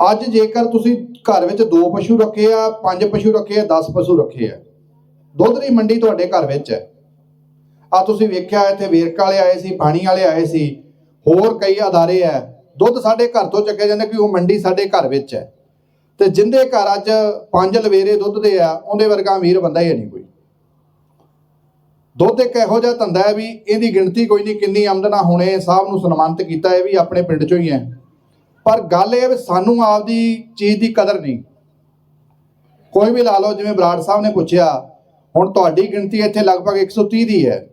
ਅੱਜ ਜੇਕਰ ਤੁਸੀਂ ਘਰ ਵਿੱਚ ਦੋ ਪਸ਼ੂ ਰੱਖੇ ਆ, ਪੰਜ ਪਸ਼ੂ ਰੱਖੇ ਆ 10 ਪਸ਼ੂ ਰੱਖੇ ਆ, ਦੁੱਧ ਦੀ ਮੰਡੀ ਤੁਹਾਡੇ ਘਰ ਵਿੱਚ ਹੈ। ਆ ਤੁਸੀਂ ਵੇਖਿਆ, ਇੱਥੇ ਵੇਰਕਾ ਵਾਲੇ ਆਏ ਸੀ, ਪਾਣੀ ਵਾਲੇ ਆਏ ਸੀ, ਹੋਰ ਕਈ ਅਦਾਰੇ ਆ। ਦੁੱਧ ਸਾਡੇ ਘਰ ਤੋਂ ਚੱਕਿਆ ਜਾਂਦਾ ਕਿ ਉਹ ਮੰਡੀ ਸਾਡੇ ਘਰ ਵਿੱਚ ਹੈ। ਤੇ ਜਿੰਦੇ ਘਰ ਅੱਜ ਪੰਜ ਲਵੇਰੇ ਦੁੱਧ ਦੇ ਆ, ਉਹਦੇ ਵਰਗਾ ਅਮੀਰ ਬੰਦਾ ਹੀ ਨਹੀਂ ਕੋਈ। ਦੁੱਧ ਇੱਕ ਇਹੋ ਜਿਹਾ ਧੰਦਾ ਹੈ ਵੀ ਇਹਦੀ ਗਿਣਤੀ ਕੋਈ ਨਹੀਂ, ਕਿੰਨੀ ਆਮਦਨਾ ਹੋਣੇ ਸਾਹਿਬ ਨੂੰ ਸਨਮਾਨਿਤ ਕੀਤਾ ਹੈ ਵੀ ਆਪਣੇ ਪਿੰਡ ਚੋਂ ਹੀ ਹੈ। ਪਰ ਗੱਲ ਇਹ ਵੀ ਸਾਨੂੰ ਆਪਦੀ ਚੀਜ਼ ਦੀ ਕਦਰ ਨਹੀਂ। ਕੋਈ ਵੀ ਲਾ ਲਓ, ਜਿਵੇਂ ਬਰਾੜ ਸਾਹਿਬ ਨੇ ਪੁੱਛਿਆ, ਹੁਣ ਤੁਹਾਡੀ ਗਿਣਤੀ ਇੱਥੇ ਲਗਭਗ 130 ਦੀ ਹੈ।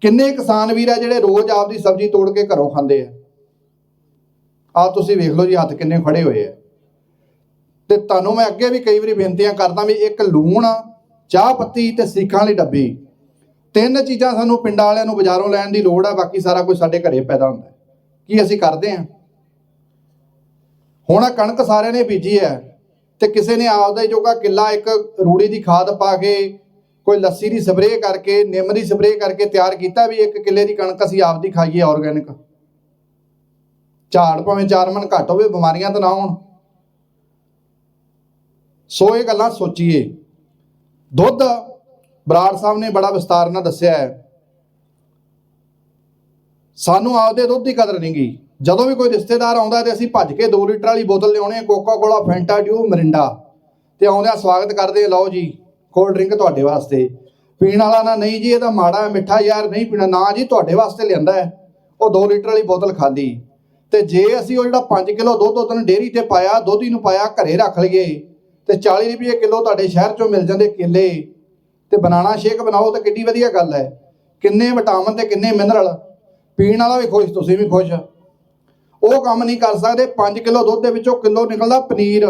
ਕਿੰਨੇ ਕਿਸਾਨ ਵੀਰ ਆ ਜਿਹੜੇ ਰੋਜ਼ ਆਪਦੀ ਸਬਜ਼ੀ ਤੋੜ ਕੇ ਘਰੋਂ ਖਾਂਦੇ ਆ? ਆ ਤੁਸੀਂ ਵੇਖ ਲਓ ਜੀ, ਹੱਥ ਕਿੰਨੇ ਖੜੇ ਹੋਏ ਆ। ਤੇ ਤੁਹਾਨੂੰ ਮੈਂ ਅੱਗੇ ਵੀ ਕਈ ਵਾਰੀ ਬੇਨਤੀਆਂ ਕਰਦਾ ਵੀ ਇੱਕ ਲੂਣ, ਚਾਹ ਪੱਤੀ ਤੇ ਸੀਖਾਂ ਵਾਲੀ ਡੱਬੀ। ਤਿੰਨ ਚੀਜ਼ਾਂ ਸਾਨੂੰ ਪਿੰਡਾਂ ਵਾਲਿਆਂ ਨੂੰ ਬਾਜ਼ਾਰੋਂ ਲੈਣ ਦੀ ਲੋੜ ਆ, ਬਾਕੀ ਸਾਰਾ ਕੁਝ ਸਾਡੇ ਘਰੇ ਪੈਦਾ ਹੁੰਦਾ। ਕੀ ਅਸੀਂ ਕਰਦੇ ਹਾਂ ਹੁਣ ਆ ਕਣਕ ਸਾਰਿਆਂ ਨੇ ਬੀਜੀ ਹੈ ਤੇ ਕਿਸੇ ਨੇ ਆਪਦਾ ਹੀ ਜੋਗਾ ਕਿੱਲਾ ਇੱਕ ਰੂੜੀ ਦੀ ਖਾਦ ਪਾ ਕੇ ਕੋਈ ਲੱਸੀ ਦੀ ਸਪਰੇਅ ਕਰਕੇ, ਨਿੰਮ ਦੀ ਸਪਰੇਅ ਕਰਕੇ ਤਿਆਰ ਕੀਤਾ ਵੀ ਇੱਕ ਕਿੱਲੇ ਦੀ ਕਣਕ ਅਸੀਂ ਆਪਦੀ ਖਾਈਏ ਆਰਗੈਨਿਕ ਝਾੜ ਭਾਵੇਂ ਚਾਰ ਮਣ ਘੱਟ ਹੋਵੇ, ਬਿਮਾਰੀਆਂ ਤਾਂ ਨਾ ਹੋਣ। ਸੋ ਇਹ ਗੱਲਾਂ ਸੋਚੀਏ। ਦੁੱਧ ਬਰਾੜ ਸਾਹਿਬ ਨੇ ਬੜਾ ਵਿਸਤਾਰ ਨਾਲ ਦੱਸਿਆ ਹੈ। ਸਾਨੂੰ ਆਪਦੇ ਦੁੱਧ ਦੀ ਕਦਰ ਨਹੀਂ ਗਈ ਜਦੋਂ ਵੀ ਕੋਈ ਰਿਸ਼ਤੇਦਾਰ ਆਉਂਦਾ ਤੇ ਅਸੀਂ ਭੱਜ ਕੇ 2 ਲੀਟਰ ਵਾਲੀ ਬੋਤਲ ਲਿਆਉਣੇ ਕੋਕਾ ਕੋਲਾ ਫੈਂਟਾ ਡਿਊ ਮਰਿੰਡਾ ਤੇ ਆਉਂਦਿਆਂ ਸਵਾਗਤ ਕਰਦੇ ਲਓ ਜੀ ਕੋਲਡ ਡਰਿੰਕ ਤੁਹਾਡੇ ਵਾਸਤੇ। ਪੀਣ ਵਾਲਾ ਨਾ ਨਹੀਂ ਜੀ ਇਹਦਾ ਮਾੜਾ ਹੈ, ਮਿੱਠਾ ਯਾਰ ਨਹੀਂ ਪੀਣਾ ਨਾ ਜੀ ਤੁਹਾਡੇ ਵਾਸਤੇ ਲਿਆਂਦਾ ਹੈ। ਉਹ 2 ਲੀਟਰ ਵਾਲੀ ਬੋਤਲ ਖਾਲੀ ਤੇ ਜੇ ਅਸੀਂ ਉਹ ਜਿਹੜਾ 5 ਕਿਲੋ ਦੁੱਧ ਉਹਦੋਂ ਡੇਅਰੀ ਤੇ ਪਾਇਆ ਦੋਧੀ ਨੂੰ ਪਾਇਆ ਘਰੇ ਰੱਖ ਲਈਏ ਤੇ 40 ਰੁਪਏ ਕਿਲੋ ਤੁਹਾਡੇ ਸ਼ਹਿਰ ਚੋਂ ਮਿਲ ਜਾਂਦੇ ਕੇਲੇ। ਤੇ ਬਨਾਨਾ ਸ਼ੇਕ ਬਣਾਓ ਤਾਂ ਕਿੱਡੀ ਵਧੀਆ ਗੱਲ ਹੈ। ਕਿੰਨੇ ਵਿਟਾਮਿਨ ਤੇ ਕਿੰਨੇ ਮਿਨਰਲ। ਪੀਣ ਵਾਲਾ ਵੀ ਖੁਸ਼ ਤੁਸੀਂ ਵੀ ਖੁਸ਼। ਉਹ ਕੰਮ ਨਹੀਂ ਕਰ ਸਕਦੇ। 5 ਕਿਲੋ ਦੁੱਧ ਦੇ ਵਿੱਚੋਂ ਕਿਲੋ ਨਿਕਲਦਾ ਪਨੀਰ।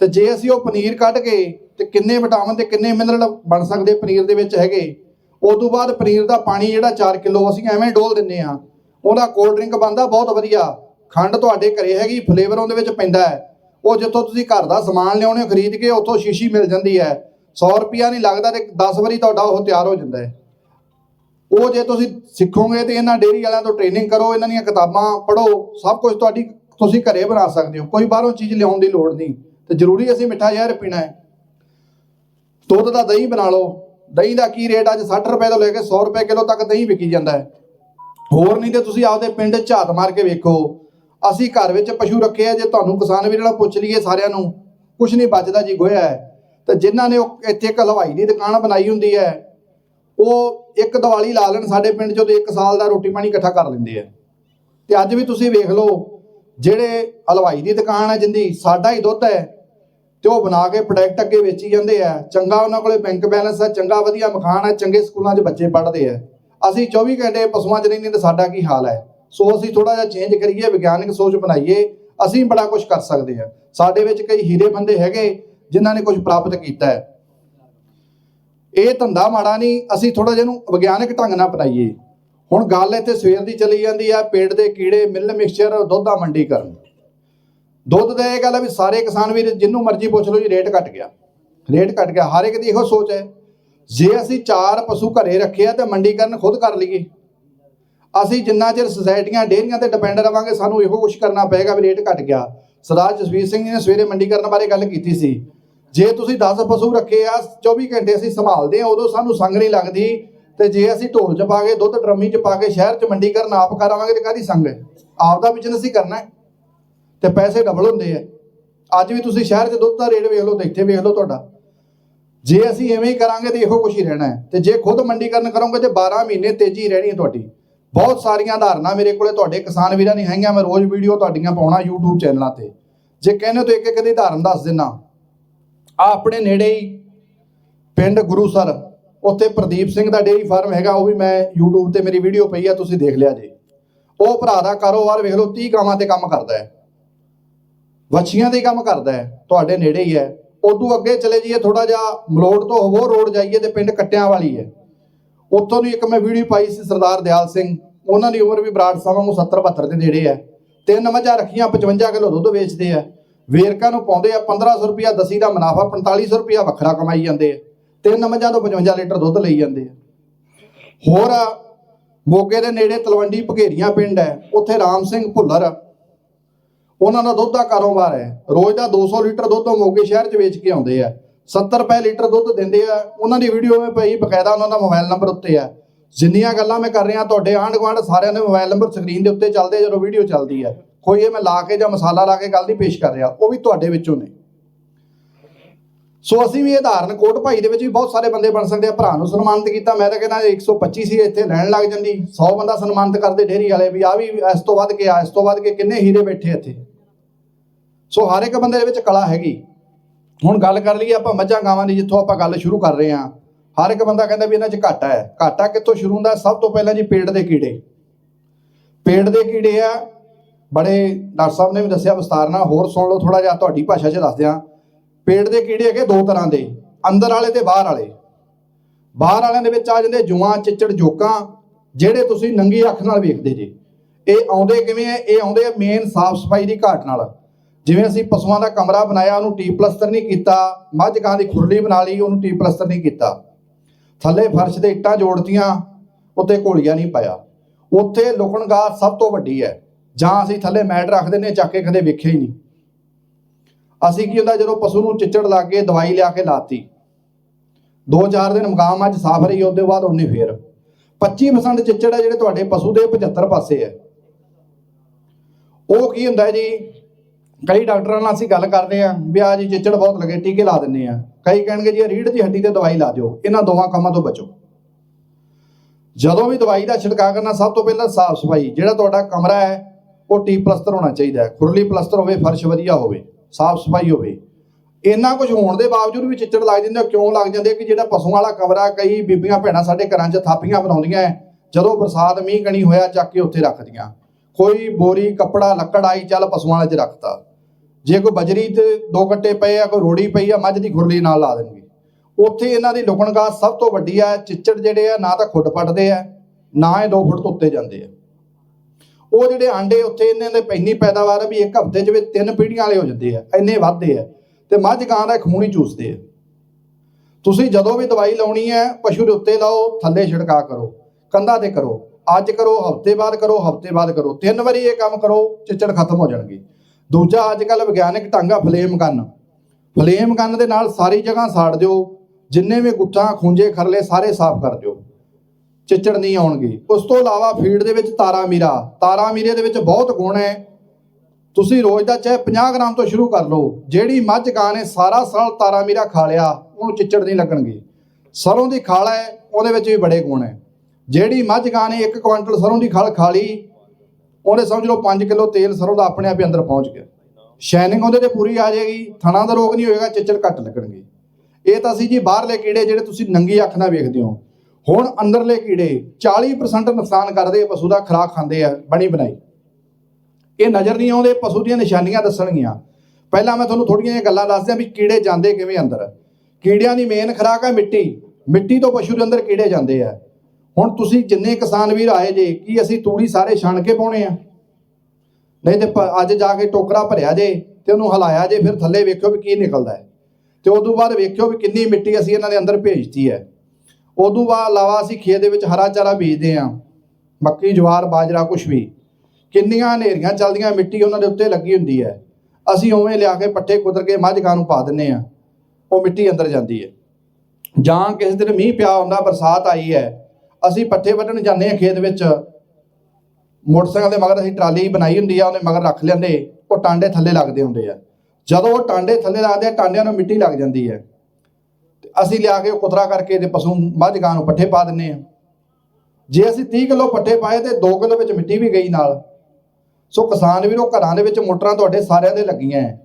ਤੇ ਜੇ ਅਸੀਂ ਉਹ ਪਨੀਰ ਕੱਢ ਕੇ ਤੇ ਕਿੰਨੇ ਵਿਟਾਮਿਨ ਤੇ ਕਿੰਨੇ ਮਿਨਰਲ ਬਣ ਸਕਦੇ ਪਨੀਰ ਦੇ ਵਿੱਚ ਹੈਗੇ ਉਸ ਤੋਂ ਬਾਅਦ ਪਨੀਰ ਦਾ ਪਾਣੀ ਜਿਹੜਾ 4 ਕਿਲੋ ਅਸੀਂ ਐਵੇਂ ਡੋਲ ਦਿੰਨੇ ਆ ਉਹਦਾ ਕੋਲਡ ਡਰਿੰਕ ਬਣਦਾ ਬਹੁਤ ਵਧੀਆ। ਖੰਡ ਤੁਹਾਡੇ ਘਰੇ ਹੈਗੀ ਫਲੇਵਰ ਉਹਦੇ ਵਿੱਚ ਪੈਂਦਾ ਹੈ। ਉਹ ਜਿੱਥੋਂ ਤੁਸੀਂ ਘਰ ਦਾ ਸਮਾਨ ਲਿਆਉਣੇ ਹੋ, ਖਰੀਦ ਕੇ ਉੱਥੋਂ ਸ਼ੀਸ਼ੀ ਮਿਲ ਜਾਂਦੀ ਹੈ। 100 ਰੁਪਿਆ ਨਹੀਂ ਲੱਗਦਾ ਤੇ 10 ਵਾਰੀ ਤੁਹਾਡਾ ਉਹ ਤਿਆਰ ਹੋ ਜਾਂਦਾ ਹੈ। ਉਹ ਜੇ ਤੁਸੀਂ ਸਿੱਖੋਗੇ ਤੇ ਇਹਨਾਂ ਡੇਅਰੀ ਵਾਲਿਆਂ ਤੋਂ ਟ੍ਰੇਨਿੰਗ ਕਰੋ, ਇਹਨਾਂ ਦੀਆਂ ਕਿਤਾਬਾਂ ਪੜ੍ਹੋ, ਸਭ ਕੁਝ ਤੁਹਾਡੀ ਤੁਸੀਂ ਘਰੇ ਬਣਾ ਸਕਦੇ ਹੋ, ਕੋਈ ਬਾਹਰੋਂ ਚੀਜ਼ ਲਿਆਉਣ ਦੀ ਲੋੜ ਨਹੀਂ। ਤੇ ਜ਼ਰੂਰੀ ਅਸੀਂ ਮਿੱਠਾ ਜ਼ਹਿਰ ਪੀਣਾ ਹੈ। ਦੁੱਧ ਦਾ ਦਹੀਂ ਬਣਾ ਲਓ। ਦਹੀਂ ਦਾ ਕੀ ਰੇਟ ਅੱਜ 60 ਰੁਪਏ ਤੋਂ ਲੈ ਕੇ 100 ਰੁਪਏ ਕਿਲੋ ਤੱਕ ਦਹੀਂ ਵਿਕੀ ਜਾਂਦਾ ਹੈ। ਹੋਰ ਨਹੀਂ ਤੇ ਤੁਸੀਂ ਆਪਦੇ ਪਿੰਡ ਝਾਤ ਮਾਰ ਕੇ ਵੇਖੋ। ਅਸੀਂ ਘਰ ਵਿੱਚ ਪਸ਼ੂ ਰੱਖੇ ਆ, ਜੇ ਤੁਹਾਨੂੰ ਕਿਸਾਨ ਵੀਰ ਨਾਲ ਪੁੱਛ ਲਈਏ ਸਾਰਿਆਂ ਨੂੰ ਕੁਝ ਨਹੀਂ ਬਚਦਾ ਜੀ ਗੋਇਆ ਹੈ। ਤੇ ਜਿਨ੍ਹਾਂ ਨੇ ਉਹ ਇੱਥੇ ਇੱਕ ਹਲਵਾਈ ਦੀ ਦੁਕਾਨ ਬਣਾਈ ਹੁੰਦੀ ਹੈ ਉਹ ਇੱਕ ਦੀਵਾਲੀ ਲਾ ਲੈਣ ਸਾਡੇ ਪਿੰਡ 'ਚੋਂ ਤੇ ਇੱਕ ਸਾਲ ਦਾ ਰੋਟੀ ਪਾਣੀ ਇਕੱਠਾ ਕਰ ਲੈਂਦੇ ਆ। ਤੇ ਅੱਜ ਵੀ ਤੁਸੀਂ ਵੇਖ ਲਓ, ਜਿਹੜੇ ਹਲਵਾਈ ਦੀ ਦੁਕਾਨ ਹੈ ਜਿੰਦੀ, ਸਾਡਾ ਹੀ ਦੁੱਧ ਹੈ, ਤੇ ਉਹ ਬਣਾ ਕੇ ਪ੍ਰੋਡਕਟ ਅੱਗੇ ਵੇਚੀ ਜਾਂਦੇ ਆ। ਚੰਗਾ ਉਹਨਾਂ ਕੋਲੇ ਬੈਂਕ ਬੈਲੈਂਸ ਹੈ ਚੰਗਾ ਵਧੀਆ ਮਕਾਨ ਹੈ ਚੰਗੇ ਸਕੂਲਾਂ 'ਚ ਬੱਚੇ ਪੜ੍ਹਦੇ ਆ। ਅਸੀਂ 24 ਘੰਟੇ ਪਸ਼ੂਆਂ 'ਚ ਰਹਿੰਦੇ ਤਾਂ ਸਾਡਾ ਕੀ ਹਾਲ ਹੈ? ਸੋ ਅਸੀਂ ਥੋੜਾ ਜਿਹਾ ਚੇਂਜ ਕਰੀਏ, ਵਿਗਿਆਨਕ ਸੋਚ ਬਣਾਈਏ, ਅਸੀਂ ਬੜਾ ਕੁਝ ਕਰ ਸਕਦੇ ਆ। ਸਾਡੇ ਵਿੱਚ ਕਈ ਹੀਰੇ ਬੰਦੇ ਹੈਗੇ, ਜਿਨ੍ਹਾਂ ਨੇ ਕੁਝ ਪ੍ਰਾਪਤ ਕੀਤਾ ਹੈ। ਇਹ ਧੰਦਾ ਮਾੜਾ ਨਹੀਂ, ਅਸੀਂ ਥੋੜਾ ਜਿਹਾ ਨੂੰ ਵਿਗਿਆਨਕ ਢੰਗ ਨਾਲ ਅਪਣਾਈਏ। ਹੁਣ ਗੱਲ ਇੱਥੇ ਸਵੇਰ ਦੀ ਚਲੀ ਜਾਂਦੀ ਆ, ਪੇਟ ਦੇ ਕੀੜੇ, ਮਿਲ ਮਿਕਸਚਰ, ਦੁੱਧ ਦਾ ਮੰਡੀਕਰਨ ਦੁੱਧ ਦਾ ਇਹ ਗੱਲ ਆ ਵੀ ਸਾਰੇ ਕਿਸਾਨ ਵੀਰ ਜਿੰਨੂੰ ਮਰਜ਼ੀ ਪੁੱਛ ਲਓ ਜੀ, ਰੇਟ ਘਟ ਗਿਆ। ਰੇਟ ਘਟ ਗਿਆ, ਹਰ ਇੱਕ ਦੀ ਇਹੋ ਸੋਚ ਹੈ। ਜੇ ਅਸੀਂ ਚਾਰ ਪਸ਼ੂ ਘਰੇ ਰੱਖੇ ਆ, ਤੇ ਮੰਡੀਕਰਨ ਖੁਦ ਕਰ ਲਈਏ। ਅਸੀਂ ਜਿੰਨਾ ਚਿਰ ਸੁਸਾਇਟੀਆਂ ਡੇਅਰੀਆਂ ਤੇ ਡਿਪੈਂਡ ਰਵਾਂਗੇ, ਸਾਨੂੰ ਇਹੋ ਕੁਝ ਕਰਨਾ ਪਏਗਾ ਵੀ ਰੇਟ ਘਟ ਗਿਆ। ਸਰਦਾਰ ਜਸਵੀਰ ਸਿੰਘ ਜੀ ਨੇ ਸਵੇਰੇ ਮੰਡੀਕਰਨ ਬਾਰੇ ਗੱਲ ਕੀਤੀ ਸੀ। ਜੇ ਤੁਸੀਂ 10 ਪਸ਼ੂ ਰੱਖੇ ਆ 24 ਘੰਟੇ ਅਸੀਂ ਸੰਭਾਲਦੇ ਆ, ਉਦੋਂ ਸਾਨੂੰ ਸੰਗ ਨਹੀਂ ਲੱਗਦੀ। ਤੇ ਜੇ ਅਸੀਂ ਢੋਲ ਚ ਪਾ ਕੇ, ਦੁੱਧ ਡਰਮੀ ਚ ਪਾ ਕੇ, ਸ਼ਹਿਰ ਚ ਮੰਡੀਕਰਨ ਆਪ ਕਰਾਵਾਂਗੇ ਤੇ ਕਾਹਦੀ ਸੰਗ ਹੈ? ਆਪ ਦਾ ਬਿਜ਼ਨਸ ਹੀ ਕਰਨਾ ਹੈ। ਤੇ ਪੈਸੇ ਡਬਲ ਹੁੰਦੇ ਆ। ਅੱਜ ਵੀ ਤੁਸੀਂ ਸ਼ਹਿਰ 'ਚ ਦੁੱਧ ਦਾ ਰੇਟ ਵੇਖ ਲਓ, ਤੇ ਇੱਥੇ ਵੇਖ ਲਓ ਤੁਹਾਡਾ। ਜੇ ਅਸੀਂ ਐਵੇਂ ਹੀ ਕਰਾਂਗੇ, ਤੇ ਇਹੋ ਕੁਝ ਹੀ ਰਹਿਣਾ ਹੈ। ਤੇ ਜੇ ਖੁਦ ਮੰਡੀਕਰਨ ਕਰੋਗੇ, ਤੇ 12 ਮਹੀਨੇ ਤੇਜ਼ੀ ਰਹਿਣੀ ਹੈ ਤੁਹਾਡੀ। ਬਹੁਤ ਸਾਰੀਆਂ ਉਦਾਹਰਨਾਂ ਮੇਰੇ ਕੋਲੇ, ਤੁਹਾਡੇ ਕਿਸਾਨ ਵੀਰਾਂ ਦੀ ਹੈਗੀਆਂ। ਮੈਂ ਰੋਜ਼ ਵੀਡੀਓ ਤੁਹਾਡੀਆਂ ਪਾਉਣਾ YouTube ਚੈਨਲਾਂ ਤੇ। ਜੇ ਕਹਿੰਦੇ ਹੋ ਤਾਂ ਇੱਕ ਇੱਕ ਦੀ ਉਦਾਹਰਨ ਦੱਸ ਦਿੰਨਾ ਆ ਆਪਣੇ ਨੇੜੇ ਹੀ ਪਿੰਡ ਗੁਰੂਸਰ ਉੱਥੇ ਪ੍ਰਦੀਪ ਸਿੰਘ ਦਾ ਡੇਅਰੀ ਫਾਰਮ ਹੈਗਾ, ਉਹ ਵੀ ਮੈਂ YouTube ਤੇ ਮੇਰੀ ਵੀਡੀਓ ਪਈ ਆ, ਤੁਸੀਂ ਦੇਖ ਲਿਆ ਜੇ। ਉਹ ਭਰਾ ਦਾ ਕਾਰੋਬਾਰ ਵੇਖ ਲਓ 30 ਗਾਵਾਂ ਤੇ ਕੰਮ ਕਰਦਾ ਹੈ। ਵੱਛੀਆਂ ਦੇ ਕੰਮ ਕਰਦਾ ਹੈ, ਤੁਹਾਡੇ ਨੇੜੇ ਹੀ ਹੈ। ਉਦੋਂ ਅੱਗੇ ਚਲੇ ਜਾਈਏ ਥੋੜਾ ਜਿਹਾ ਮਲੋੜ ਤੋਂ ਹੋਰ ਰੋਡ ਜਾਈਏ ਤੇ ਪਿੰਡ ਕੱਟਿਆਂ ਵਾਲੀ ਹੈ। ਉੱਥੋਂ ਦੀ ਇੱਕ ਮੈਂ ਵੀਡੀਓ ਪਾਈ ਸੀ ਸਰਦਾਰ ਦਿਆਲ ਸਿੰਘ, ਉਹਨਾਂ ਦੀ ਉਮਰ ਵੀ ਬਰਾੜ ਸਾਹਿਬਾਂ ਨੂੰ 70 72 ਦੇ ਨੇੜੇ ਹੈ। ਤਿੰਨ ਮੱਝਾਂ ਰੱਖੀਆਂ 55 ਕਿਲੋ ਦੁੱਧ ਵੇਚਦੇ ਆ ਵੇਰਕਾਂ ਨੂੰ ਪਾਉਂਦੇ ਆ 1500 ਰੁਪਿਆ ਦਸੀ ਦਾ ਮੁਨਾਫਾ 4500 ਰੁਪਿਆ ਵੱਖਰਾ ਕਮਾਈ ਜਾਂਦੇ ਆ। ਤਿੰਨ ਮੱਝਾਂ ਤੋਂ 55 ਲੀਟਰ ਦੁੱਧ ਲਈ ਜਾਂਦੇ ਆ। ਹੋਰ ਮੋਗੇ ਦੇ ਨੇੜੇ ਤਲਵੰਡੀ ਭਗੇਰੀਆਂ ਪਿੰਡ ਹੈ, ਉੱਥੇ ਰਾਮ ਸਿੰਘ ਭੁੱਲਰ ਉਹਨਾਂ ਦਾ ਦੁੱਧ ਦਾ ਕਾਰੋਬਾਰ ਹੈ। ਰੋਜ਼ ਦਾ 200 ਲੀਟਰ ਦੁੱਧ ਉਹ ਮੋਗੇ ਸ਼ਹਿਰ 'ਚ ਵੇਚ ਕੇ ਆਉਂਦੇ ਆ। 70 ਰੁਪਏ ਲੀਟਰ ਦੁੱਧ ਦਿੰਦੇ ਆ। ਉਹਨਾਂ ਦੀ ਵੀਡੀਓ ਮੈਂ ਪਈ, ਬਕਾਇਦਾ ਉਹਨਾਂ ਦਾ ਮੋਬਾਈਲ ਨੰਬਰ ਉੱਤੇ ਆ। ਜਿੰਨੀਆਂ ਗੱਲਾਂ ਮੈਂ ਕਰ ਰਿਹਾ, ਤੁਹਾਡੇ ਆਂਢ ਗੁਆਂਢ ਸਾਰਿਆਂ ਦੇ ਮੋਬਾਈਲ ਨੰਬਰ ਸਕਰੀਨ ਦੇ ਉੱਤੇ ਚੱਲਦੇ ਆ ਜਦੋਂ ਵੀਡੀਓ ਚੱਲਦੀ ਹੈ ਕੋਈ ਇਹ ਮੈਂ ਲਾ ਕੇ ਜਾਂ ਮਸਾਲਾ ਲਾ ਕੇ ਗੱਲ ਨਹੀਂ ਪੇਸ਼ ਕਰ ਰਿਹਾ, ਉਹ ਵੀ ਤੁਹਾਡੇ ਵਿੱਚੋਂ ਨੇ। ਸੋ ਅਸੀਂ ਵੀ ਇਹ ਕੋਟ ਭਾਈ ਦੇ ਵਿੱਚ ਵੀ ਬਹੁਤ ਸਾਰੇ ਬੰਦੇ ਬਣ ਸਕਦੇ ਆ, ਭਰਾ ਨੂੰ ਸਨਮਾਨਿਤ ਕੀਤਾ, ਮੈਂ ਤਾਂ ਕਹਿੰਦਾ 125 ਸੀ ਇੱਥੇ ਰਹਿਣ ਲੱਗ ਜਾਂਦੀ 100 ਬੰਦਾ ਸਨਮਾਨਿਤ ਕਰਦੇ ਡੇਰੀ ਵਾਲੇ ਵੀ ਆ ਵੀ ਇਸ ਤੋਂ ਵੱਧ ਕੇ ਆ ਇਸ ਤੋਂ ਵੱਧ ਕੇ ਕਿੰਨੇ ਹੀਰੇ ਬੈਠੇ ਇੱਥੇ। ਸੋ ਹਰ ਇੱਕ ਬੰਦੇ ਦੇ ਵਿੱਚ ਕਲਾ ਹੈਗੀ। ਹੁਣ ਗੱਲ ਕਰ ਲਈਏ ਆਪਾਂ ਮੱਝਾਂ ਗਾਵਾਂ ਦੀ, ਜਿੱਥੋਂ ਆਪਾਂ ਗੱਲ ਸ਼ੁਰੂ ਕਰ ਰਹੇ ਹਾਂ। ਹਰ ਇੱਕ ਬੰਦਾ ਕਹਿੰਦਾ ਵੀ ਇਹਨਾਂ 'ਚ ਘਾਟਾ ਹੈ। ਘਾਟਾ ਕਿੱਥੋਂ ਸ਼ੁਰੂ ਹੁੰਦਾ? ਸਭ ਤੋਂ ਪਹਿਲਾਂ ਜੀ ਪੇਟ ਦੇ ਕੀੜੇ। ਪੇਟ ਦੇ ਕੀੜੇ ਆ ਬੜੇ ਡਾਕਟਰ ਸਾਹਿਬ ਨੇ ਵੀ ਦੱਸਿਆ, ਵਿਸਤਾਰ ਨਾਲ ਹੋਰ ਸੁਣ ਲਓ ਥੋੜਾ ਜਿਹਾ ਤੁਹਾਡੀ ਭਾਸ਼ਾ 'ਚ ਦੱਸ ਦਿਆਂ। ਪੇਟ ਦੇ ਕੀੜੇ ਹੈਗੇ ਦੋ ਤਰ੍ਹਾਂ ਦੇ, ਅੰਦਰ ਵਾਲੇ ਤੇ ਬਾਹਰ ਵਾਲੇ। ਬਾਹਰ ਵਾਲਿਆਂ ਦੇ ਵਿੱਚ ਆ ਜਾਂਦੇ ਜੂਆਂ, ਚਿੱਚੜ, ਜੋਕਾਂ, ਜਿਹੜੇ ਤੁਸੀਂ ਨੰਗੀ ਅੱਖ ਨਾਲ ਵੇਖਦੇ ਜੇ। ਇਹ ਆਉਂਦੇ ਕਿਵੇਂ ਐ ਇਹ ਆਉਂਦੇ ਆ ਮੇਨ ਸਾਫ਼ ਸਫ਼ਾਈ ਦੀ ਘਾਟ ਨਾਲ। ਜਿਵੇਂ ਅਸੀਂ ਪਸ਼ੂਆਂ ਦਾ ਕਮਰਾ ਬਣਾਇਆ, ਉਹਨੂੰ ਟੀ ਪਲਸਤਰ ਨਹੀਂ ਕੀਤਾ, ਮੱਝ ਗਾਂ ਦੀ ਖੁਰਲੀ ਬਣਾ ਲਈ, ਉਹਨੂੰ ਟੀ ਪਲਸਤਰ ਨਹੀਂ ਕੀਤਾ। ਥੱਲੇ ਫਰਸ਼ ਦੇ ਇੱਟਾਂ ਜੋੜਤੀਆਂ, ਉੱਤੇ ਘੋਲੀਆਂ ਨਹੀਂ ਪਾਇਆ। ਉੱਥੇ ਲੁਕਣਗਾਹ ਸਭ ਤੋਂ ਵੱਡੀ ਹੈ। ਜਾਂ ਅਸੀਂ ਥੱਲੇ ਮੈਟ ਰੱਖਦੇ ਨੇ ਚੱਕ ਕੇ ਕਦੇ ਵੇਖਿਆ ਹੀ ਨਹੀਂ। ਅਸੀਂ ਕੀ ਹੁੰਦਾ, ਜਦੋਂ ਪਸ਼ੂ ਨੂੰ ਚਿੱਚੜ ਲੱਗ ਕੇ ਦਵਾਈ ਲਿਆ ਕੇ ਲਾਤੀ। ਦੋ ਚਾਰ ਦਿਨ ਮਕਾਮ ਅੱਜ ਸਾਫ਼ ਰਹੀ, ਉਹਦੇ ਬਾਅਦ ਉਹਨੇ ਫੇਰ 25% ਚਿੱਚੜ ਹੈ ਜਿਹੜੇ ਤੁਹਾਡੇ ਪਸ਼ੂ ਦੇ 75 ਪਾਸੇ ਹੈ। ਉਹ ਕੀ ਹੁੰਦਾ ਹੈ ਜੀ? ਕਈ ਡਾਕਟਰਾਂ ਨਾਲ ਅਸੀਂ ਗੱਲ ਕਰਦੇ ਆਂ ਵੀ ਆ ਜੀ ਚਿੱਚੜ ਬਹੁਤ ਲੱਗੇ, ਟੀਕੇ ਲਾ ਦਿੰਨੇ ਆ ਕਈ ਕਹਿਣਗੇ ਜੀ ਰੀੜ ਦੀ ਹੱਡੀ ਤੇ ਦਵਾਈ ਲਾ ਦਿਓ, ਇਹਨਾਂ ਦੋਵਾਂ ਕੰਮਾਂ ਤੋਂ ਬਚੋ। ਜਦੋਂ ਵੀ ਦਵਾਈ ਦਾ ਛਿੜਕਾਅ ਕਰਨਾ, ਸਭ ਤੋਂ ਪਹਿਲਾਂ ਸਾਫ਼ ਸਫ਼ਾਈ, ਜਿਹੜਾ ਤੁਹਾਡਾ ਕਮਰਾ ਹੈ ਉਹ ਟੀ ਪਲਸਤਰ ਹੋਣਾ ਚਾਹੀਦਾ ਹੈ। ਖੁਰਲੀ ਪਲਸਤਰ ਹੋਵੇ, ਫਰਸ਼ ਵਧੀਆ ਹੋਵੇ, ਸਾਫ਼ ਸਫ਼ਾਈ ਹੋਵੇ। ਇੰਨਾ ਕੁਝ ਹੋਣ ਦੇ ਬਾਵਜੂਦ ਵੀ ਚਿੱਚੜ ਲੱਗ ਜਾਂਦੇ ਕਿਉਂ ਲੱਗ ਜਾਂਦੇ ਕਿ ਜਿਹੜਾ ਪਸ਼ੂਆਂ ਵਾਲਾ ਕਮਰਾ ਕਈ ਬੀਬੀਆਂ ਭੈਣਾਂ ਸਾਡੇ ਘਰਾਂ 'ਚ ਥਾਪੀਆਂ ਬਣਾਉਂਦੀਆਂ ਜਦੋਂ ਬਰਸਾਤ ਮੀਂਹ ਕਣੀ ਹੋਇਆ, ਚੱਕ ਕੇ ਉੱਥੇ ਰੱਖਦੀਆਂ। ਕੋਈ ਬੋਰੀ, ਕੱਪੜਾ, ਲੱਕੜ ਆਈ, ਚੱਲ ਪਸ਼ੂਆਂ ਵਾਲੇ 'ਚ ਰੱਖਤਾ। ਜੇ ਕੋਈ ਬਜਰੀ ਤੇ ਦੋ ਕੱਟੇ ਪਏ ਆ, ਕੋਈ ਰੋੜੀ ਪਈ ਆ, ਮੱਝ ਦੀ ਖੁਰਲੀ ਨਾਲ ਲਾ ਦੇਣਗੇ। ਉੱਥੇ ਇਹਨਾਂ ਦੀ ਲੁਕਣਗਾਹ ਸਭ ਤੋਂ ਵੱਡੀ ਆ, ਚਿੱਚੜ ਜਿਹੜੇ ਆ, ਨਾ ਤਾਂ ਖੁੱਡ ਪੱਟਦੇ ਆ, ਨਾ ਇਹ 2 ਫੁੱਟ ਤੋਂ ਉੱਤੇ ਜਾਂਦੇ ਆ। ਉਹ ਜਿਹੜੇ ਆਂਡੇ ਉੱਥੇ ਇਹਨਾਂ ਦੇ ਪੈਣੀ ਪੈਦਾਵਾਰ ਵੀ ਇੱਕ ਹਫ਼ਤੇ 'ਚ ਵੀ ਤਿੰਨ ਪੀੜੀਆਂ ਵਾਲੇ ਹੋ ਜਾਂਦੇ ਆ, ਇੰਨੇ ਵੱਧਦੇ ਆ। ਤੇ ਮੱਝ, ਗਾਂ ਦਾ ਖੂਨ ਹੀ ਚੂਸਦੇ ਆ। ਤੁਸੀਂ ਜਦੋਂ ਵੀ ਦਵਾਈ ਲਾਉਣੀ ਹੈ, ਪਸ਼ੂ ਦੇ ਉੱਤੇ ਲਾਓ, ਥੱਲੇ ਛਿੜਕਾ ਕਰੋ, ਕੰਧਾਂ ਤੇ ਕਰੋ, ਅੱਜ ਕਰੋ, ਹਫ਼ਤੇ ਬਾਅਦ ਕਰੋ, ਹਫ਼ਤੇ ਬਾਅਦ ਕਰੋ, ਤਿੰਨ ਵਾਰੀ ਇਹ ਕੰਮ ਕਰੋ, ਚਿੱਚੜ ਖਤਮ ਹੋ ਜਾਣਗੇ। ਦੂਜਾ ਅੱਜ ਕੱਲ ਵਿਗਿਆਨਕ ਢੰਗ ਆ ਫਲੇਮ ਗਨ ਫਲੇਮ ਗਨ ਦੇ ਨਾਲ ਸਾਰੀ ਜਗ੍ਹਾ ਸਾੜ ਦਿਓ, ਜਿੰਨੇ ਵੀ ਗੁੱਟਾਂ ਖੁੰਝੇ, ਖਰਲੇ ਸਾਰੇ ਸਾਫ਼ ਕਰ ਦਿਓ। ਚਿੱਚੜ ਨਹੀਂ ਆਉਣਗੇ। ਉਸ ਤੋਂ ਇਲਾਵਾ ਫੀਡ ਦੇ ਵਿੱਚ ਤਾਰਾ ਮੀਰਾ ਤਾਰਾ ਮੀਰੇ ਦੇ ਵਿੱਚ ਬਹੁਤ ਗੁਣ ਹੈ। ਤੁਸੀਂ ਰੋਜ਼ ਦਾ ਚਾਹੇ 50 ਗ੍ਰਾਮ ਤੋਂ ਸ਼ੁਰੂ ਕਰ ਲਓ। ਜਿਹੜੀ ਮੱਝ ਗਾਂ ਨੇ ਸਾਰਾ ਸਾਲ ਤਾਰਾ ਮੀਰਾ ਖਾ ਲਿਆ, ਉਹਨੂੰ ਚਿੱਚੜ ਨਹੀਂ ਲੱਗਣਗੇ। ਸਰੋਂ ਦੀ ਖਾਲ ਹੈ, ਉਹਦੇ ਵਿੱਚ ਵੀ ਬੜੇ ਗੁਣ ਹੈ। ਜਿਹੜੀ ਮੱਝ ਗਾਂ ਨੇ 1 ਕੁਇੰਟਲ ਸਰੋਂ ਦੀ ਖਾਲ ਖਾ ਲਈ, ਉਹਨੇ ਸਮਝ ਲਓ 5 ਕਿਲੋ ਤੇਲ ਸਰੋਂ ਦਾ ਆਪਣੇ ਆਪ ਹੀ ਅੰਦਰ ਪਹੁੰਚ ਗਿਆ। ਸ਼ੈਨਿੰਗ ਉਹਦੇ ਤੇ ਪੂਰੀ ਆ ਜਾਏਗੀ, ਥਣਾ ਦਾ ਰੋਗ ਨਹੀਂ ਹੋਏਗਾ, ਚਿੱਚੜ ਘੱਟ ਲੱਗਣਗੇ। ਇਹ ਤਾਂ ਸੀ ਜੀ ਬਾਹਰਲੇ ਕੀੜੇ ਜਿਹੜੇ ਤੁਸੀਂ ਨੰਗੀ ਅੱਖ ਨਾਲ ਵੇਖਦੇ ਹੋ। ਹੁਣ ਅੰਦਰਲੇ ਕੀੜੇ 40% ਨੁਕਸਾਨ ਕਰਦੇ, ਪਸ਼ੂ ਦਾ ਖਰਾਕ ਖਾਂਦੇ ਆ, ਬਣੀ ਬਣਾਈ। ਇਹ ਨਜ਼ਰ ਨਹੀਂ ਆਉਂਦੇ, ਪਸ਼ੂ ਦੀਆਂ ਨਿਸ਼ਾਨੀਆਂ ਦੱਸਣਗੀਆਂ। ਪਹਿਲਾਂ ਮੈਂ ਤੁਹਾਨੂੰ ਥੋੜੀਆਂ ਜਿਹੀਆਂ ਗੱਲਾਂ ਦੱਸਦਿਆਂ ਵੀ ਕੀੜੇ ਜਾਂਦੇ ਕਿਵੇਂ ਅੰਦਰ। ਕੀੜਿਆਂ ਦੀ ਮੇਨ ਖੁਰਾਕ ਹੈ ਮਿੱਟੀ। ਮਿੱਟੀ ਤੋਂ ਪਸ਼ੂ ਦੇ ਅੰਦਰ ਕੀੜੇ ਜਾਂਦੇ ਆ। ਹੁਣ ਤੁਸੀਂ ਜਿੰਨੇ ਕਿਸਾਨ ਵੀਰ ਆਏ ਜੇ, ਕੀ ਅਸੀਂ ਤੂੜੀ ਸਾਰੇ ਛਣ ਕੇ ਪਾਉਣੇ ਆ? ਨਹੀਂ ਤੇ ਪ- ਅੱਜ ਜਾ ਕੇ ਟੋਕਰਾ ਭਰਿਆ ਜੇ ਤੇ ਉਹਨੂੰ ਹਲਾਇਆ ਜੇ, ਫਿਰ ਥੱਲੇ ਵੇਖਿਓ ਵੀ ਕੀ ਨਿਕਲਦਾ ਹੈ। ਤੇ ਤੋਂ ਬਾਅਦ ਵੇਖਿਓ ਵੀ ਕਿੰਨੀ ਮਿੱਟੀ ਅਸੀਂ ਇਹਨਾਂ ਦੇ ਅੰਦਰ ਭੇਜਤੀ ਹੈ। ਉਦੋਂ ਬਾਅਦ ਇਲਾਵਾ ਅਸੀਂ ਖੇਤ ਦੇ ਵਿੱਚ ਹਰਾ ਚਾਰਾ ਬੀਜਦੇ ਆ ਮੱਕੀ, ਜਵਾਰ, ਬਾਜਰਾ ਕੁਝ ਵੀ। ਕਿੰਨੀਆਂ ਹਨੇਰੀਆਂ ਚੱਲਦੀਆਂ, ਮਿੱਟੀ ਉਹਨਾਂ ਦੇ ਉੱਤੇ ਲੱਗੀ ਹੁੰਦੀ ਹੈ। ਅਸੀਂ ਉਵੇਂ ਲਿਆ ਕੇ ਪੱਠੇ ਕੁਦਰ ਕੇ ਮੱਝ ਗਾਂ ਨੂੰ ਪਾ ਦਿੰਨੇ ਆ ਉਹ ਮਿੱਟੀ ਅੰਦਰ ਜਾਂਦੀ ਹੈ। ਜਾਂ ਕਿਸੇ ਦਿਨ ਮੀਂਹ ਪਿਆ ਹੁੰਦਾ, ਬਰਸਾਤ ਆਈ ਹੈ, ਅਸੀਂ ਪੱਠੇ ਵੱਢਣ ਜਾਂਦੇ ਆ ਖੇਤ ਵਿੱਚ। ਮੋਟਰਸਾਈਕਲ ਦੇ ਮਗਰ ਅਸੀਂ ਟਰਾਲੀ ਬਣਾਈ ਹੁੰਦੀ ਆ ਉਹਨੇ ਮਗਰ ਰੱਖ ਲੈਂਦੇ, ਉਹ ਟਾਂਡੇ ਥੱਲੇ ਲੱਗਦੇ ਹੁੰਦੇ ਆ। ਜਦੋਂ ਉਹ ਟਾਂਡੇ ਥੱਲੇ ਲੱਗਦੇ ਆ, ਟਾਂਡਿਆਂ ਨੂੰ ਮਿੱਟੀ ਲੱਗ ਜਾਂਦੀ ਹੈ। ਅਸੀਂ ਲਿਆ ਕੇ ਕੁਤਰਾ ਕਰਕੇ ਤੇ ਪਸ਼ੂ ਮੱਝ ਗਾਂ ਨੂੰ ਪੱਠੇ ਪਾ ਦਿੰਨੇ ਆ ਜੇ ਅਸੀਂ 30 ਕਿਲੋ ਪੱਠੇ ਪਾਏ ਤੇ 2 ਕਿਲੋ ਵਿੱਚ ਮਿੱਟੀ ਵੀ ਗਈ ਨਾਲ। ਸੋ ਕਿਸਾਨ ਵੀਰੋ, ਘਰਾਂ ਦੇ ਵਿੱਚ ਮੋਟਰਾਂ ਤੁਹਾਡੇ ਸਾਰਿਆਂ ਦੇ ਲੱਗੀਆਂ ਹੈ।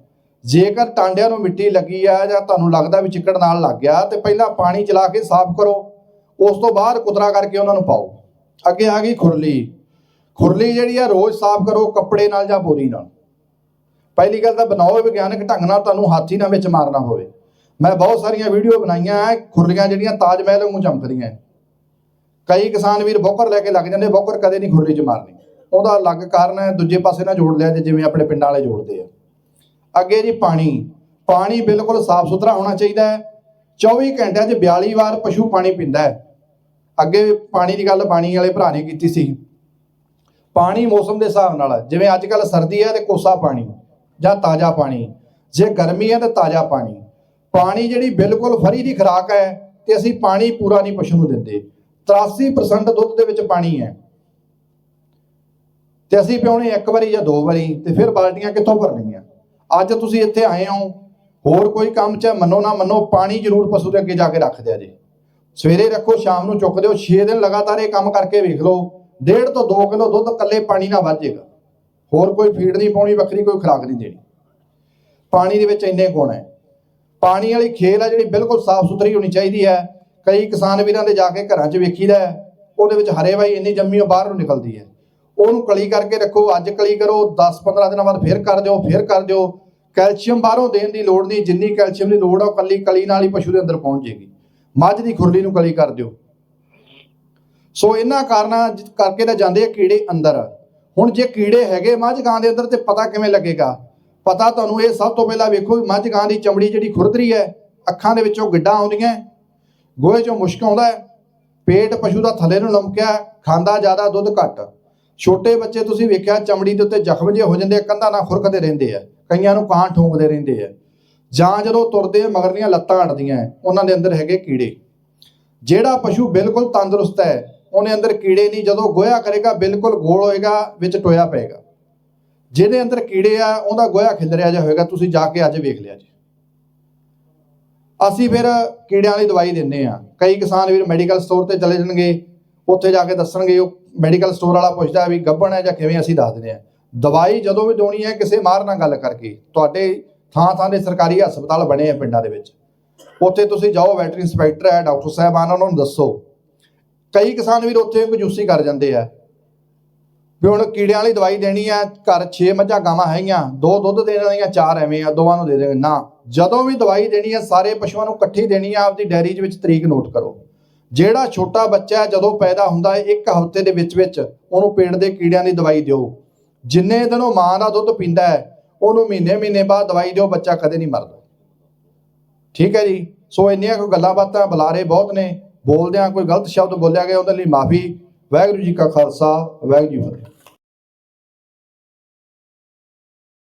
ਜੇਕਰ ਟਾਂਡਿਆਂ ਨੂੰ ਮਿੱਟੀ ਲੱਗੀ ਆ ਜਾਂ ਤੁਹਾਨੂੰ ਲੱਗਦਾ ਵੀ ਚਿੱਕੜ ਨਾਲ ਲੱਗ ਗਿਆ, ਤੇ ਪਹਿਲਾਂ ਪਾਣੀ ਚਲਾ ਕੇ ਸਾਫ਼ ਕਰੋ। ਉਸ ਤੋਂ ਬਾਅਦ ਕੁਤਰਾ ਕਰਕੇ ਉਹਨਾਂ ਨੂੰ ਪਾਓ। ਅੱਗੇ ਆ ਗਈ ਖੁਰਲੀ। ਖੁਰਲੀ ਜਿਹੜੀ ਆ, ਰੋਜ਼ ਸਾਫ਼ ਕਰੋ ਕੱਪੜੇ ਨਾਲ ਜਾਂ ਬੋਰੀ ਨਾਲ। ਪਹਿਲੀ ਗੱਲ ਤਾਂ ਬਣਾਓ ਵਿਗਿਆਨਕ ਢੰਗ ਨਾਲ ਤੁਹਾਨੂੰ ਹਾਥੀ ਨਾਲ ਵਿੱਚ ਮਾਰਨਾ ਹੋਵੇ। ਮੈਂ ਬਹੁਤ ਸਾਰੀਆਂ ਵੀਡੀਓ ਬਣਾਈਆਂ ਹੈ ਖੁਰਲੀਆਂ ਜਿਹੜੀਆਂ ਤਾਜ ਮਹਿਲ ਵਾਂਗੂ ਚਮਕਦੀਆਂ। ਹੈ। ਕਈ ਕਿਸਾਨ ਵੀਰ ਬੋਕਰ ਲੈ ਕੇ ਲੱਗ ਜਾਂਦੇ, ਬੋਕਰ ਕਦੇ ਨਹੀਂ ਖੁਰਲੀ 'ਚ ਮਾਰਨੀ। ਉਹਦਾ ਅਲੱਗ ਕਾਰਨ ਹੈ, ਦੂਜੇ ਪਾਸੇ ਨਾਲ ਜੋੜ ਲਿਆ ਜੇ, ਜਿਵੇਂ ਆਪਣੇ ਪਿੰਡਾਂ ਵਾਲੇ ਜੋੜਦੇ ਆ। ਅੱਗੇ ਜੀ ਪਾਣੀ। ਪਾਣੀ ਬਿਲਕੁਲ ਸਾਫ਼ ਸੁਥਰਾ ਹੋਣਾ ਚਾਹੀਦਾ ਹੈ। 24 ਘੰਟਿਆਂ 'ਚ 42 ਵਾਰ ਪਸ਼ੂ ਪਾਣੀ ਪੀਂਦਾ ਹੈ। ਅੱਗੇ ਪਾਣੀ ਦੀ ਗੱਲ ਪਾਣੀ ਵਾਲੇ ਭਰਾ ਨੇ ਕੀਤੀ ਸੀ। ਪਾਣੀ ਮੌਸਮ ਦੇ ਹਿਸਾਬ ਨਾਲ ਜਿਵੇਂ ਅੱਜ ਕੱਲ ਸਰਦੀ ਹੈ ਤੇ ਕੋਸਾ ਪਾਣੀ ਜਾਂ ਤਾਜ਼ਾ ਪਾਣੀ। ਜੇ ਗਰਮੀ ਹੈ ਤਾਂ ਤਾਜ਼ਾ ਪਾਣੀ। ਪਾਣੀ ਜਿਹੜੀ ਬਿਲਕੁਲ ਫਰੀ ਦੀ ਖੁਰਾਕ ਹੈ ਤੇ ਅਸੀਂ ਪਾਣੀ ਪੂਰਾ ਨਹੀਂ ਪਸ਼ੂ ਨੂੰ ਦਿੰਦੇ। 83% ਦੁੱਧ ਦੇ ਵਿੱਚ ਪਾਣੀ ਹੈ। ਤੇ ਅਸੀਂ ਪਿਉਣੇ ਇੱਕ ਵਾਰੀ ਜਾਂ ਦੋ ਵਾਰੀ ਤੇ ਫਿਰ ਬਾਲਟੀਆਂ ਕਿੱਥੋਂ ਭਰਨੀਆਂ? ਅੱਜ ਤੁਸੀਂ ਇੱਥੇ ਆਏ ਹੋ, ਹੋਰ ਕੋਈ ਕੰਮ ਚ ਮੰਨੋ ਨਾ ਮੰਨੋ, ਪਾਣੀ ਜ਼ਰੂਰ ਪਸ਼ੂ ਦੇ ਅੱਗੇ ਜਾ ਕੇ ਰੱਖ ਦਿਆ ਜੀ। ਸਵੇਰੇ ਰੱਖੋ, ਸ਼ਾਮ ਨੂੰ ਚੁੱਕ ਦਿਓ 6 ਦਿਨ ਲਗਾਤਾਰ ਇਹ ਕੰਮ ਕਰਕੇ ਵੇਖ ਲਓ, ਡੇਢ ਤੋਂ 2 ਕਿਲੋ ਦੁੱਧ ਇਕੱਲੇ ਪਾਣੀ ਨਾਲ ਵੱਧ ਜਾਏਗਾ ਹੋਰ ਕੋਈ ਫੀਡ ਨਹੀਂ ਪਾਉਣੀ, ਵੱਖਰੀ ਕੋਈ ਖੁਰਾਕ ਨਹੀਂ ਦੇਣੀ। ਪਾਣੀ ਦੇ ਵਿੱਚ ਇੰਨੇ ਗੁਣ ਹੈ। ਪਾਣੀ ਵਾਲੀ ਖੇਲ ਆ ਜਿਹੜੀ ਬਿਲਕੁਲ ਸਾਫ਼ ਸੁਥਰੀ ਹੋਣੀ ਚਾਹੀਦੀ ਹੈ। ਕਈ ਕਿਸਾਨ ਵੀਰਾਂ ਦੇ ਜਾ ਕੇ ਘਰਾਂ 'ਚ ਵੇਖੀਦਾ ਹੈ, ਉਹਦੇ ਵਿੱਚ ਹਰੇ ਵਾਈ ਇੰਨੀ ਜੰਮੀ ਉਹ ਬਾਹਰ ਨੂੰ ਨਿਕਲਦੀ ਹੈ। ਉਹਨੂੰ ਕਲੀ ਕਰਕੇ ਰੱਖੋ, ਅੱਜ ਕਲੀ ਕਰੋ 10-15 ਦਿਨਾਂ ਬਾਅਦ ਫਿਰ ਕਰ ਦਿਓ, ਫਿਰ ਕਰ ਦਿਓ। ਕੈਲਸ਼ੀਅਮ ਬਾਹਰੋਂ ਦੇਣ ਦੀ ਲੋੜ ਨਹੀਂ, ਜਿੰਨੀ ਕੈਲਸ਼ੀਅਮ ਦੀ ਲੋੜ ਆ, ਉਹ ਕੱਲੀ ਕਲੀ ਨਾਲ ਹੀ ਪਸ਼ੂ ਦੇ ਅੰਦਰ ਪਹੁੰਚ ਜੇਗੀ। ਮੱਝ ਦੀ ਖੁਰਲੀ ਨੂੰ ਕਲੀ ਕਰ ਦਿਓ। ਸੋ ਇਹਨਾਂ ਕਾਰਨਾਂ ਕਰਕੇ ਤਾਂ ਜਾਂਦੇ ਆ ਕੀੜੇ ਅੰਦਰ। ਹੁਣ ਜੇ ਕੀੜੇ ਹੈਗੇ ਮੱਝ ਗਾਂ ਦੇ ਅੰਦਰ ਤੇ ਪਤਾ ਕਿਵੇਂ ਲੱਗੇਗਾ? ਪਤਾ ਤੁਹਾਨੂੰ ਇਹ ਸਭ ਤੋਂ ਪਹਿਲਾਂ ਵੇਖੋ ਵੀ ਮੱਝ ਗਾਂ ਦੀ ਚਮੜੀ ਜਿਹੜੀ ਖੁਰਦਰੀ ਹੈ ਅੱਖਾਂ ਦੇ ਵਿੱਚੋਂ ਗਿੱਡਾਂ ਆਉਂਦੀਆਂ ਗੋਹੇ ਚੋਂ ਮੁਸ਼ਕ ਆਉਂਦਾ ਹੈ, ਪੇਟ ਪਸ਼ੂ ਦਾ ਥੱਲੇ ਨੂੰ ਲਮਕਿਆ ਖਾਂਦਾ ਜ਼ਿਆਦਾ ਦੁੱਧ ਘੱਟ। ਛੋਟੇ ਬੱਚੇ ਤੁਸੀਂ ਵੇਖਿਆ ਚਮੜੀ ਦੇ ਉੱਤੇ ਜ਼ਖਮ ਜਿਹੇ ਹੋ ਜਾਂਦੇ ਆ ਕੰਧਾਂ ਨਾਲ ਖੁਰਕਦੇ ਰਹਿੰਦੇ ਆ ਕਈਆਂ ਨੂੰ ਕਾਂ ਠੋਂਕਦੇ ਰਹਿੰਦੇ ਆ। ਜਾਂ ਜਦੋਂ ਤੁਰਦੇ ਆ ਮਗਰਲੀਆਂ ਲੱਤਾਂ ਅੜਦੀਆਂ ਉਹਨਾਂ ਦੇ ਅੰਦਰ ਹੈਗੇ ਕੀੜੇ। ਜਿਹੜਾ ਪਸ਼ੂ ਬਿਲਕੁਲ ਤੰਦਰੁਸਤ ਹੈ ਉਹਨੇ ਅੰਦਰ ਕੀੜੇ ਨਹੀਂ ਜਦੋਂ ਗੋਇਆ ਕਰੇਗਾ ਬਿਲਕੁਲ ਗੋਲ ਹੋਏਗਾ ਵਿੱਚ ਟੋਇਆ ਪਏਗਾ। ਜਿਹਦੇ ਅੰਦਰ ਕੀੜੇ ਆ, ਉਹਦਾ ਗੋਇਆ ਖਿਲਰਿਆ ਜਾ ਹੋਏਗਾ, ਤੁਸੀਂ ਜਾ ਕੇ ਅੱਜ ਵੇਖ ਲਿਆ ਜੀ। ਅਸੀਂ ਫਿਰ ਕੀੜਿਆਂ ਵਾਲੀ ਦਵਾਈ ਦਿੰਨੇ ਆ ਕਈ ਕਿਸਾਨ ਵੀਰ ਮੈਡੀਕਲ ਸਟੋਰ ਤੇ ਚਲੇ ਜਾਣਗੇ, ਉੱਥੇ ਜਾ ਕੇ ਦੱਸਣਗੇ, ਉਹ ਮੈਡੀਕਲ ਸਟੋਰ ਵਾਲਾ ਪੁੱਛਦਾ ਵੀ ਗੱਭਣ ਹੈ ਜਾਂ ਕਿਵੇਂ ਅਸੀਂ ਦੱਸ ਦਿੰਦੇ ਆ ਦਵਾਈ ਜਦੋਂ ਵੀ ਦੋਣੀ ਹੈ, ਕਿਸੇ ਮਾਰ ਨਾਲ ਗੱਲ ਕਰਕੇ, ਤੁਹਾਡੇ ਥਾਂ ਥਾਂ ਦੇ ਸਰਕਾਰੀ ਹਸਪਤਾਲ ਬਣੇ ਆ ਪਿੰਡਾਂ ਦੇ ਵਿੱਚ। ਉੱਥੇ ਤੁਸੀਂ ਜਾਓ ਵੈਟਰੀ ਇੰਸਪੈਕਟਰ ਹੈ, ਡਾਕਟਰ ਸਾਹਿਬਾਨ, ਉਹਨਾਂ ਨੂੰ ਦੱਸੋ। ਕਈ ਕਿਸਾਨ ਵੀਰ ਉੱਥੇ ਕੰਜੂਸੀ ਕਰ ਜਾਂਦੇ ਆ। ਵੀ ਹੁਣ ਕੀੜਿਆਂ ਵਾਲੀ ਦਵਾਈ ਦੇਣੀ ਆ, ਘਰ 6 ਮੱਝਾਂ ਗਾਵਾਂ ਹੈਗੀਆਂ, ਦੋ ਦੁੱਧ ਦੇਣ ਵਾਲੀਆਂ, ਚਾਰ ਐਵੇਂ ਆ, ਦੋਵਾਂ ਨੂੰ ਦੇ ਦੇਣਗੇ ਨਾ, ਜਦੋਂ ਵੀ ਦਵਾਈ ਦੇਣੀ ਆ, ਸਾਰੇ ਪਸ਼ੂਆਂ ਨੂੰ ਇਕੱਠੀ ਦੇਣੀ ਆ, ਆਪਦੀ ਡਾਇਰੀ ਦੇ ਵਿੱਚ ਤਰੀਕ ਨੋਟ ਕਰੋ। ਜਿਹੜਾ ਛੋਟਾ ਬੱਚਾ ਜਦੋਂ ਪੈਦਾ ਹੁੰਦਾ ਹੈ ਇੱਕ ਹਫ਼ਤੇ ਦੇ ਵਿੱਚ ਵਿੱਚ ਉਹਨੂੰ ਪੇਟ ਦੇ ਕੀੜਿਆਂ ਦੀ ਦਵਾਈ ਦਿਓ। ਜਿੰਨੇ ਦਿਨ ਉਹ ਮਾਂ ਦਾ ਦੁੱਧ ਪੀਂਦਾ ਹੈ ਉਹਨੂੰ ਮਹੀਨੇ ਮਹੀਨੇ ਬਾਅਦ ਦਵਾਈ ਦਿਓ, ਬੱਚਾ ਕਦੇ ਨਹੀਂ ਮਰਦਾ। ਠੀਕ ਹੈ ਜੀ? ਸੋ ਇੰਨੀਆਂ ਕੋਈ ਗੱਲਾਂ ਬਾਤਾਂ ਬੁਲਾਰੇ ਬਹੁਤ ਨੇ। ਬੋਲਦਿਆਂ ਕੋਈ ਗਲਤ ਸ਼ਬਦ ਬੋਲਿਆ ਗਿਆ, ਉਹਦੇ ਲਈ ਮਾਫੀ। ਵਾਹਿਗੁਰੂ ਜੀ ਕਾ ਖਾਲਸਾ, ਵਾਹਿਗੁਰੂ ਜੀ ਫਤਿਹ।